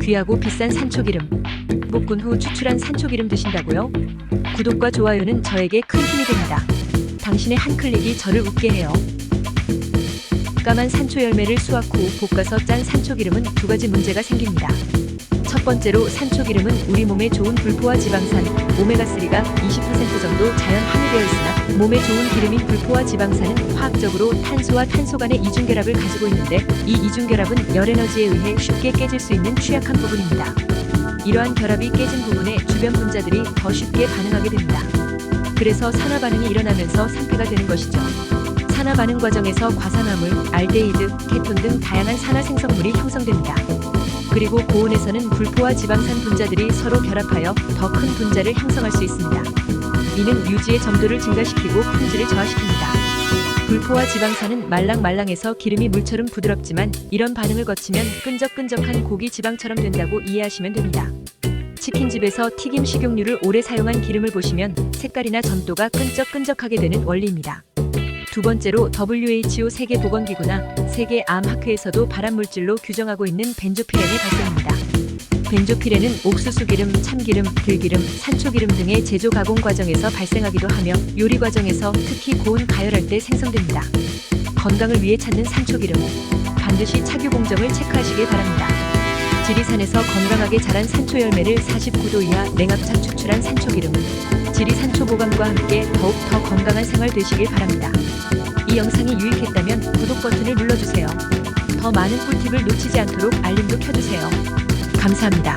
귀하고 비싼 산초기름. 볶은 후 추출한 산초기름 드신다고요? 구독과 좋아요는 저에게 큰 힘이 됩니다. 당신의 한 클릭이 저를 웃게 해요. 까만 산초 열매를 수확 후 볶아서 짠 산초기름은 두 가지 문제가 생깁니다. 첫 번째로 산초기름은 우리 몸에 좋은 불포화 지방산 오메가3가 20% 정도 자연 함유되어 있으나 몸에 좋은 기름인 불포화 지방산은 화학적으로 탄소와 탄소 간의 이중결합을 가지고 있는데 이 이중결합은 열 에너지에 의해 쉽게 깨질 수 있는 취약한 부분입니다. 이러한 결합이 깨진 부분에 주변 분자들이 더 쉽게 반응하게 됩니다. 그래서 산화 반응이 일어나면서 산패가 되는 것이죠. 산화 반응 과정에서 과산화물, 알데히드, 케톤 등 다양한 산화 생성물이 형성됩니다. 그리고 고온에서는 불포화 지방산 분자들이 서로 결합하여 더 큰 분자를 형성할 수 있습니다. 이는 유지의 점도를 증가시키고 품질을 저하시킵니다. 불포화 지방산은 말랑말랑해서 기름이 물처럼 부드럽지만 이런 반응을 거치면 끈적끈적한 고기 지방처럼 된다고 이해하시면 됩니다. 치킨집에서 튀김 식용유를 오래 사용한 기름을 보시면 색깔이나 점도가 끈적끈적하게 되는 원리입니다. 두 번째로 WHO 세계보건기구나 세계암학회에서도 발암물질로 규정하고 있는 벤조피렌의 발생입니다. 벤조피렌은 옥수수 기름, 참기름, 들기름, 산초기름 등의 제조 가공 과정에서 발생하기도 하며 요리 과정에서 특히 고온 가열할 때 생성됩니다. 건강을 위해 찾는 산초기름 반드시 착유 공정을 체크하시길 바랍니다. 지리산에서 건강하게 자란 산초 열매를 49도 이하 냉압착 추출한 산초기름은 지리산초 보감과 함께 더욱 더 건강한 생활 되시길 바랍니다. 이 영상이 유익했다면 구독 버튼을 눌러주세요. 더 많은 꿀팁을 놓치지 않도록 알림도 켜주세요. 감사합니다.